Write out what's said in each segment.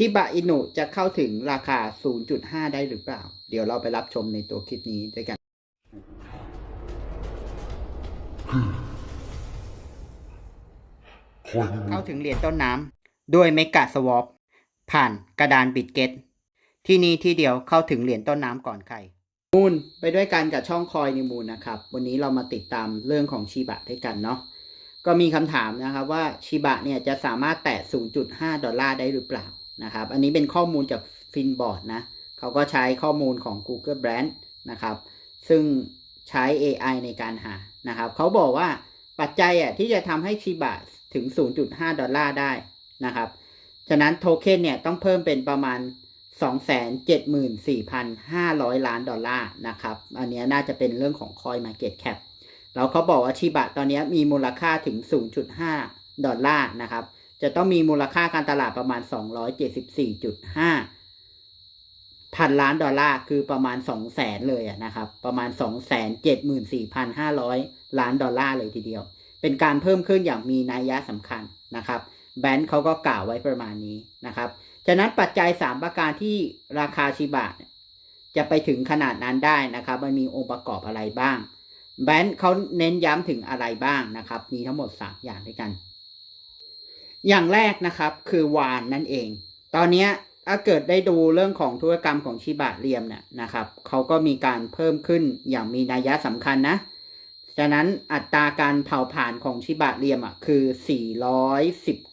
ชิบะอินุจะเข้าถึงราคา 0.5 ได้หรือเปล่า เดี๋ยวเราไปรับชมในตัวคลิปนี้ด้วยกัน เข้าถึงเหรียญต้นน้ำด้วยเมกะสวอปผ่านกระดานบิตเกตที่นี่ที่เดียวเข้าถึงเหรียญต้นน้ำก่อนใครมูลไปด้วยกันกับช่องคอยในมูลนะครับ วันนี้เรามาติดตามเรื่องของชิบะด้วยกันเนาะก็มีคำถามนะครับว่าชิบะเนี่ยจะสามารถแตะ 0.5 ดอลลาร์ได้หรือเปล่า นะครับ อันนี้เป็นข้อมูลจากฟินบอร์ดนะเขาก็ใช้ข้อมูลของ Google Brand นะครับ ซึ่งใช้ AI ในการหานะครับเขาบอกว่าปัจจัยอะที่จะทำให้ชิบะถึง 0.5 ดอลลาร์ได้นะครับฉะนั้นโทเค็นเนี่ยต้องเพิ่มเป็นประมาณ 274,500 ล้านดอลลาร์นะครับ อันนี้น่าจะเป็นเรื่องของ Coin Market Cap แล้วเขาบอกว่าชิบะตอนนี้มีมูลค่าถึง 0.5 ดอลลาร์นะครับ จะต้องมีมูลค่าการตลาดประมาณ 274.5 พันล้านดอลลาร์คือประมาณ 2 แสนเลยนะครับ ประมาณ 274,500 ล้านดอลลาร์เลยทีเดียว เป็นการเพิ่มขึ้นอย่างมีนัยยะสำคัญนะครับแบงค์เขาก็กล่าวไว้ประมาณนี้นะครับ ฉะนั้นปัจจัย 3 ประการที่ราคาชิบะจะไปถึงขนาดนั้นได้นะครับ มันมีองค์ประกอบอะไรบ้าง แบงค์เขาเน้นย้ำถึงอะไรบ้างนะครับ มีทั้งหมด 3 อย่างด้วยกัน อย่างแรกนะครับคือวานนั่นเอง ตอนนี้ถ้าเกิดได้ดูเรื่องของธุรกรรมของชิบะเรียมเนี่ยนะครับเขาก็มีการเพิ่มขึ้นอย่างมีนัยยะสำคัญนะฉะนั้นอัตราการเผาผลาญของชิบะเรียมอะคือ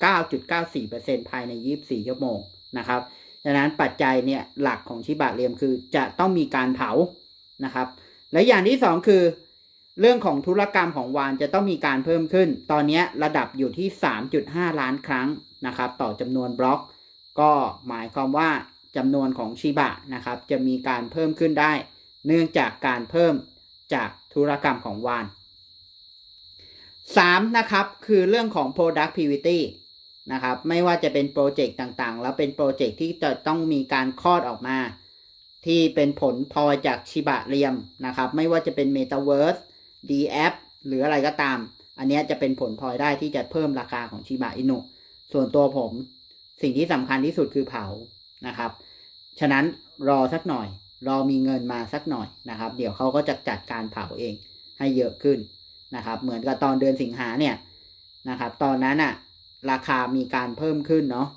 419.94%ภายใน 24 ชั่วโมงนะครับ ฉะนั้นปัจจัยเนี่ยหลักของชิบะเรียมคือจะต้องมีการเผานะครับ และอย่างที่สองคือ เรื่องของธุรกรรมของวานจะต้องมีการเพิ่มขึ้น ตอนนี้ระดับอยู่ที่ 3.5 ล้านครั้งนะครับ ต่อจำนวนบล็อก ก็หมายความว่าจำนวนของชิบะนะครับ จะมีการเพิ่มขึ้นได้ เนื่องจากการเพิ่มจากธุรกรรมของวาน 3. นะครับ คือเรื่องของ productivity นะครับ ไม่ว่าจะเป็นโปรเจกต์ต่างๆ แล้วเป็นโปรเจกต์ที่จะต้องมีการคลอดออกมา ที่เป็นผลพลอยจากชิบะเรียมนะครับ ไม่ว่าจะเป็น Metaverse d a p หรืออะไรก็ตาม อันนี้จะเป็นผลพลอยได้ที่จะเพิ่มราคาของชิบะอินุส่วนตัวผมสิ่งที่สำคัญที่สุดคือเผานะครับ ฉะนั้นรอสักหน่อย รอมีเงินมาสักหน่อยนะครับ เดี๋ยวเขาก็จะจัดการเผาเองให้เยอะขึ้นนะครับ เหมือนกับตอนเดือนสิงหาเนี่ยนะครับ ตอนนั้นอะราคามีการเพิ่มขึ้นเนาะ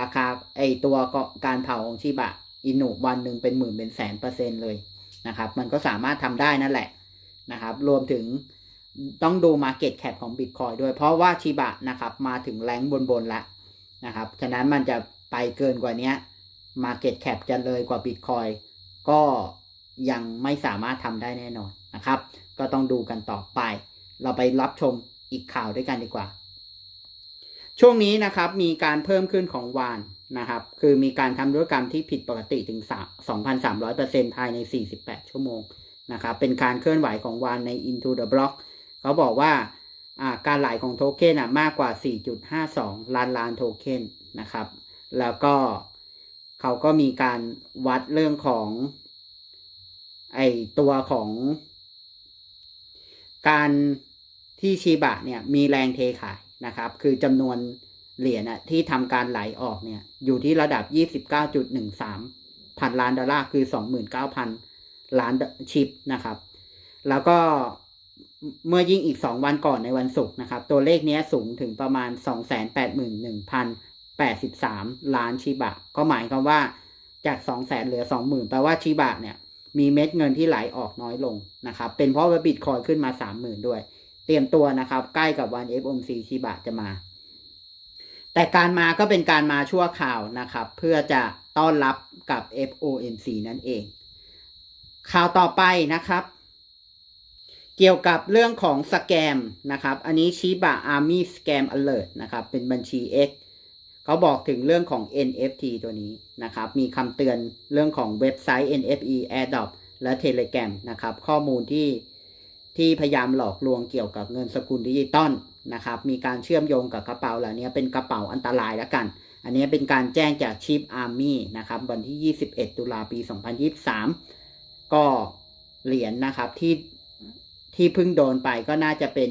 ราคาไอตัวก็การเผาของชิบะอินุวันหนึ่งเป็นหมื่นเป็นแสนเปอร์เซ็นต์เลยนะครับ มันก็สามารถทำได้นั่นแหละ นะครับรวมถึงต้องดู Market Cap ของ Bitcoin ด้วย เพราะว่าชิบะนะครับมาถึงแรงบนๆแล้วนะครับฉะนั้นมันจะไปเกินกว่านี้ Market Cap จะเลยกว่า Bitcoin ก็ยังไม่สามารถทำได้แน่นอนนะครับ ก็ต้องดูกันต่อไป เราไปรับชมอีกข่าวด้วยกันดีกว่า ช่วงนี้นะครับมีการเพิ่มขึ้นของวานนะครับ คือมีการทำธุรกรรมที่ผิดปกติถึง 2,300%ภายใน 48 ชั่วโมง นะครับเป็นการเคลื่อนไหวของวานใน Into the Block เขาบอกว่าการไหลของโทเค็นมากกว่า 4.52 ล้านล้านโทเค็นนะครับ แล้วก็เขาก็มีการวัดเรื่องของไอตัวของ การที่ชีบะเนี่ยมีแรงเทขายนะครับ คือจำนวนเหรียญที่ทำการไหลออกเนี่ยอยู่ที่ระดับ 29.13 พันล้านดอลลาร์คือ 29,000 ล้านชิปนะครับ แล้วก็เมื่อยิ่งอีก 2 วันก่อนในวันศุกร์นะครับ ตัวเลขนี้สูงถึงประมาณ 281,083 ล้านชิบะ ก็หมายความว่าจาก 200,000เหลือ 20,000 แปลว่าชิบะเนี่ย มีเม็ดเงินที่ไหลออกน้อยลงนะครับ เป็นเพราะว่าบิตคอยขึ้นมา 30,000 ด้วย เตรียมตัวนะครับ ใกล้กับวัน FOMC ชิบะจะมา แต่การมาก็เป็นการมาชั่วข่าวนะครับ เพื่อจะต้อนรับกับ FOMC นั่นเอง ข่าวต่อไปนะครับ เกี่ยวกับเรื่องของสแกมนะครับ อันนี้ชิบะ Army Scam Alert นะครับ เป็นบัญชี X เขาบอกถึงเรื่องของ NFT ตัวนี้นะครับ มีคำเตือนเรื่องของเว็บไซต์ NFE Airdrop และ Telegram นะครับ ข้อมูลที่ที่พยายามหลอกลวงเกี่ยวกับเงินสกุลดิจิตอลนะครับ มีการเชื่อมโยงกับกระเป๋าเหล่านี้เป็นกระเป๋าอันตรายแล้วกัน อันนี้เป็นการแจ้งจากชิป Army นะครับ วันที่ 21 ตุลาปี 2023 ก็เหรียญนะครับที่ที่เพิ่งโดนไปก็น่าจะเป็น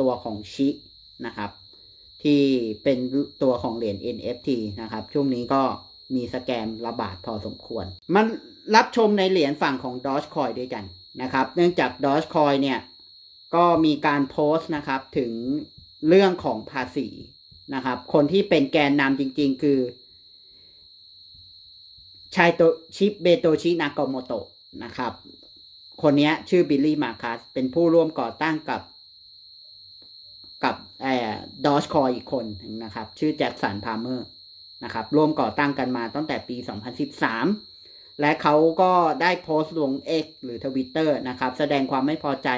ตัวของชินะครับ ที่เป็นตัวของเหรียญ NFT นะครับ ช่วงนี้ก็มีสแกมระบาดพอสมควร มันรับชมในเหรียญฝั่งของ Dogecoin ด้วยกันนะครับ เนื่องจาก Dogecoin เนี่ย ก็มีการโพสต์นะครับถึงเรื่องของภาษีนะครับ คนที่เป็นแกนนำจริง ๆ คือชายโตชิปเบโตชินากโมโตะ นะครับ คนนี้ชื่อบิลลี่มาคัสเป็นผู้ร่วมก่อตั้งกับกับเอ่อดอชคอยอีกคนนะครับ ชื่อแจ็คสันพาร์เมอร์นะครับ ร่วมก่อตั้งกันมาตั้งแต่ปี 2013 และเขาก็ได้โพสต์ลง X หรือ Twitter นะครับ แสดงความไม่พอใจ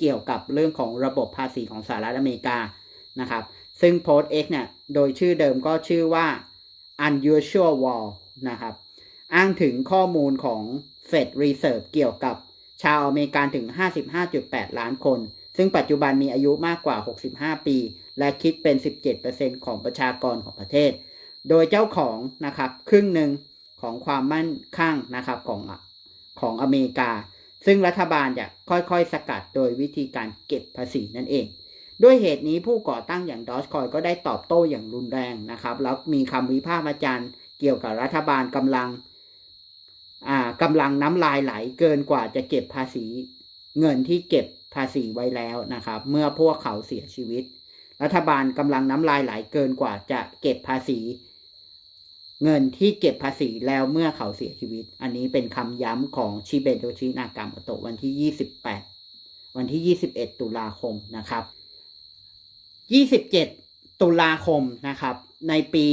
เกี่ยวกับเรื่องของระบบภาษีของสหรัฐอเมริกานะครับ ซึ่งโพสต์ X เนี่ย โดยชื่อเดิมก็ชื่อว่า unusual wall นะครับ อ้างถึงข้อมูลของ Fed Reserve เกี่ยวกับชาวอเมริกันถึง 55.8 ล้านคน ซึ่งปัจจุบันมีอายุมากกว่า 65 ปี และคิดเป็น 17%ของประชากรของประเทศ โดยเจ้าของนะครับครึ่งหนึ่งของความมั่นคั่งนะครับของของอเมริกา ซึ่งรัฐบาลจะค่อยๆ สกัดโดยวิธีการเก็บภาษีนั่นเอง ด้วยเหตุนี้ผู้ก่อตั้งอย่างดอชคอยก็ได้ตอบโต้อย่างรุนแรงนะครับ แล้วมีคำวิพากษ์วิจารณ์เกี่ยวกับรัฐบาลกำลัง กำลังน้ำลายไหลเกินกว่าจะเก็บภาษี เงินที่เก็บภาษีไว้แล้วนะครับ เมื่อพวกเขาเสียชีวิต รัฐบาลกำลังน้ำลายไหลเกินกว่าจะเก็บภาษี เงินที่เก็บภาษีแล้วเมื่อเขาเสียชีวิต อันนี้เป็นคำย้ำของชิเบโดชินากามโตะวันที่ 28 วันที่ 21 ตุลาคมนะครับ 27 ตุลาคมนะครับ ในปี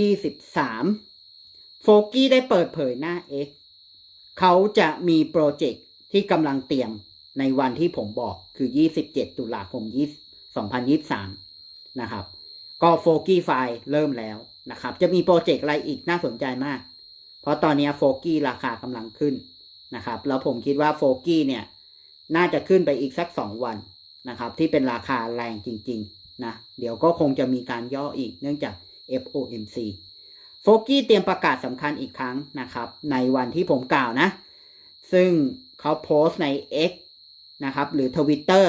2023 โฟกี้ได้เปิดเผยหน้า X เขาจะมีโปรเจกต์ที่กำลังเตรียมในวันที่ผมบอกคือ 27 ตุลาคม 2023 นะครับ ก็โฟกี้ไฟล์เริ่มแล้วนะครับ จะมีโปรเจกต์อะไรอีกน่าสนใจมาก เพราะตอนนี้โฟกี้ราคากำลังขึ้นนะครับ แล้วผมคิดว่าโฟกี้เนี่ย น่าจะขึ้นไปอีกสัก 2 วันนะครับ ที่เป็นราคาแรงจริง ๆ นะ เดี๋ยวก็คงจะมีการย่ออีกเนื่องจาก FOMC โฟกี้เตรียมประกาศสำคัญอีกครั้งนะครับ ในวันที่ผมกล่าวนะ ซึ่งเขาโพสต์ใน X นะครับ หรือ Twitter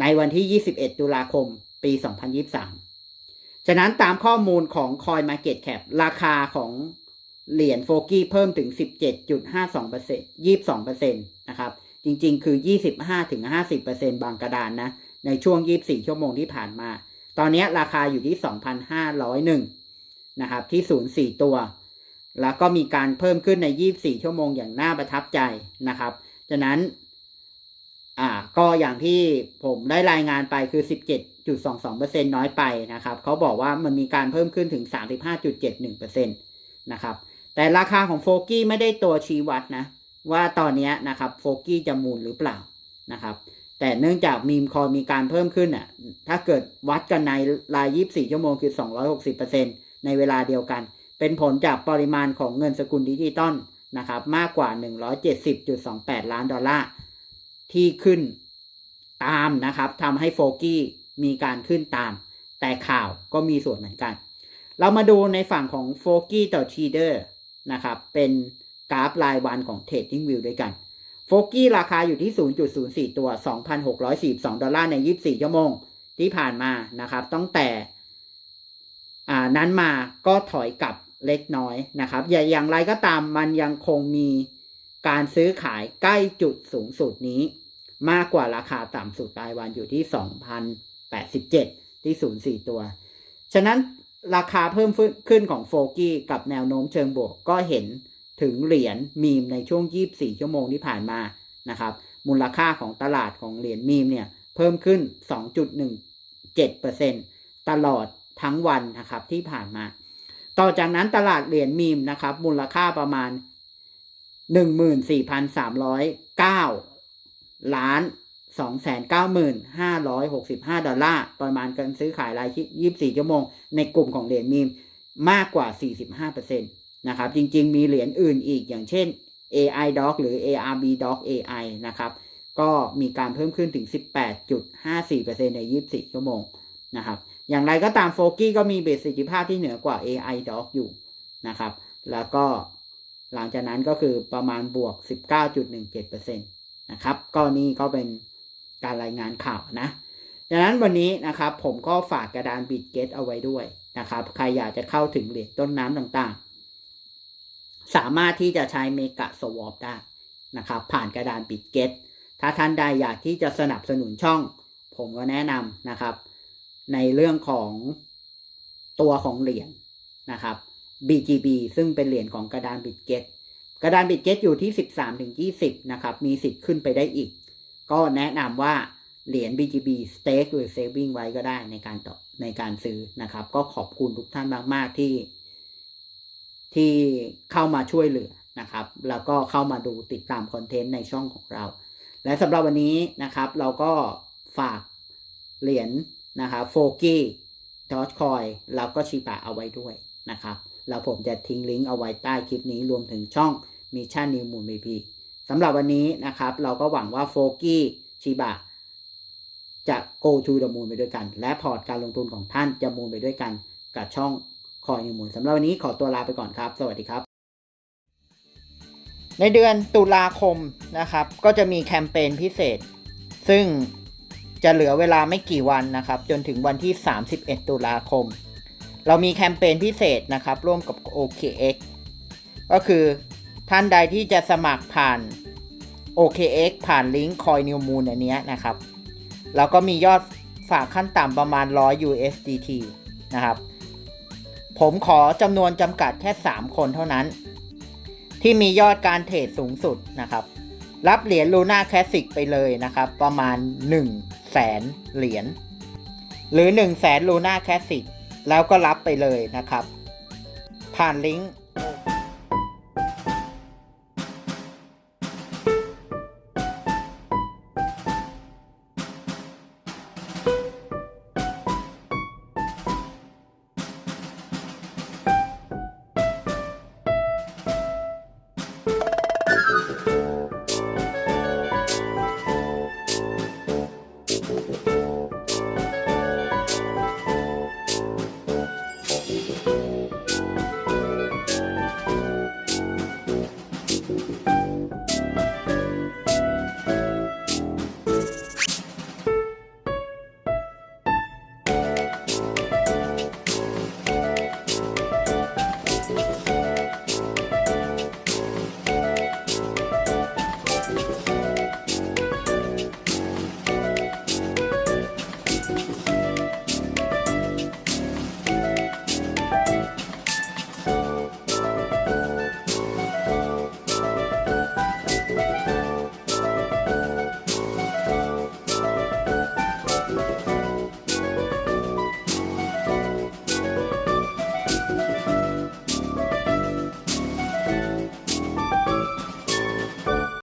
ในวันที่ 21 ตุลาคม ปี 2023 ฉะนั้นตามข้อมูลของ Coin Market Cap ราคาของเหรียญโฟกี้เพิ่มถึง 17.52% 22%นะครับ จริงๆ คือ 25-50%บางกระดานนะ ในช่วง 24 ชั่วโมงที่ผ่านมา ตอนนี้ราคาอยู่ที่ 2,501 นะครับที่0.4ตัว แล้วก็มีการเพิ่มขึ้นใน 24 ชั่วโมงอย่างน่าประทับใจนะครับฉะนั้นอ่าก็อย่างที่ผมได้รายงานไปคือ 17.22%น้อยไปนะครับเขาบอกว่ามันมีการเพิ่มขึ้นถึง 35.71%นะครับแต่ราคาของโฟกี้ไม่ได้ตัวชี้วัดนะ ว่าตอนนี้นะครับโฟกี้จะมูลหรือเปล่านะครับแต่เนื่องจากมีมคอยมีการเพิ่มขึ้นอะถ้าเกิดวัดกันในราย 24 ชั่วโมงคือ 260% ในเวลาเดียวกัน เป็นผลจากปริมาณของเงินสกุลดิจิตอลนะครับมากกว่า 170.28 ล้านดอลลาร์ที่ขึ้นตามนะครับทำให้โฟกี้มีการขึ้นตาม แต่ข่าวก็มีส่วนเหมือนกัน เรามาดูในฝั่งของโฟกี้ต่อทีเดอร์นะครับเป็นกราฟรายวันของ Trading View ด้วยกันโฟกี้ราคาอยู่ที่ 0.04 ตัว 2,642 ดอลลาร์ใน 24 ชั่วโมง ที่ผ่านมานะครับตั้งแต่ นั้นมาก็ถอยกลับเล็กน้อยนะครับอย่าอย่างไรก็ตามมันยังคงมีการซื้อขายใกล้จุดสูงสุดนี้ มากกว่าราคาต่ำสุดรายวันอยู่ที่ 2,087 ที่ 0.4 ตัว ฉะนั้นราคาเพิ่มขึ้นของโฟกี้กับแนวโน้มเชิงบวกก็เห็นถึงเหรียญมีมในช่วง 24 ชั่วโมงที่ผ่านมานะครับ มูลค่าของตลาดของเหรียญมีมเนี่ยเพิ่มขึ้น 2.17%ตลอด ทั้งวันนะครับที่ผ่านมา ต่อจากนั้นตลาดเหรียญมีมนะครับ มูลค่าประมาณ 14,309 ล้าน 295,565 ดอลลาร์ประมาณการซื้อขายรายที่24 ชั่วโมง ในกลุ่มของเหรียญมีมมากกว่า 45%นะครับ จริง ๆ มีเหรียญอื่นอีกอย่างเช่น AI Doc หรือ ARB Doc AI นะครับ ก็มีการเพิ่มขึ้นถึง 18.54%ใน 24 ชั่วโมงนะครับ อย่างไรก็ตามโฟกี้ก็มีประสิทธิภาพที่เหนือกว่า AI Doc อยู่นะครับ แล้วก็หลังจากนั้นก็คือประมาณบวก 19.17%นะครับ ก็นี่ก็เป็นการรายงานข่าวนะดังนั้นวันนี้นะครับผมก็ฝากกระดานบิดเกตเอาไว้ด้วยนะครับ ใครอยากจะเข้าถึงเหรียญต้นน้ำต่างๆ สามารถที่จะใช้เมกะสวอปได้นะครับ ผ่านกระดานบิตเกตถ้าท่านใดอยากที่จะสนับสนุนช่อง ผมก็แนะนำนะครับ ในเรื่องของตัวของเหรียญนะครับ BGB ซึ่งเป็นเหรียญของกระดานบิตเกตกระดานบิตเกตอยู่ที่ 13ถึง20 นะครับ มีสิทธิ์ขึ้นไปได้อีก ก็แนะนำว่าเหรียญ BGB stake หรือ saving ไว้ก็ได้ในการต่อในการซื้อนะครับ ก็ขอบคุณทุกท่านมากๆที่ ที่เข้ามาช่วยเหลือนะครับ แล้วก็เข้ามาดูติดตามคอนเทนต์ในช่องของเรา และสำหรับวันนี้นะครับ เราก็ฝากเหรียญ นะครับโฟกี้ทอชคอยแล้วก็ชิบะเอาไว้ด้วยนะครับแล้วผมจะทิ้งลิงก์เอาไว้ใต้คลิปนี้รวมถึงช่องมิชชั่นนิวมูลบีพีสำหรับวันนี้นะครับ เราก็หวังว่าโฟกี้ชิบะจะ go to the moon ไปด้วยกัน และพอร์ตการลงทุนของท่านจะมูลไปด้วยกันกับช่องคอยนิวมูลสำหรับวันนี้ขอตัวลาไปก่อนครับ สวัสดีครับ ในเดือนตุลาคมนะครับ ก็จะมีแคมเปญพิเศษ ซึ่ง จะเหลือเวลาไม่กี่วันนะครับ จนถึงวันที่ 31 ตุลาคม เรามีแคมเปญพิเศษนะครับ ร่วมกับ OKX ก็คือท่านใดที่จะสมัครผ่าน OKX ผ่านลิงก์ Coin New Moon อันนี้นะครับเราก็มียอดฝากขั้นต่ำประมาณ 100 USDT นะครับ ผมขอจำนวนจำกัดแค่ 3 คนเท่านั้น ที่มียอดการเทรดสูงสุดนะครับ รับเหรียญลูน่าแคสสิกไปเลยนะครับ ประมาณ 1 แสนเหรียญหรือ 1 0 0 0 0แสนลูน่าแคสสิกแล้วก็รับไปเลยนะครับ ผ่านลิงก์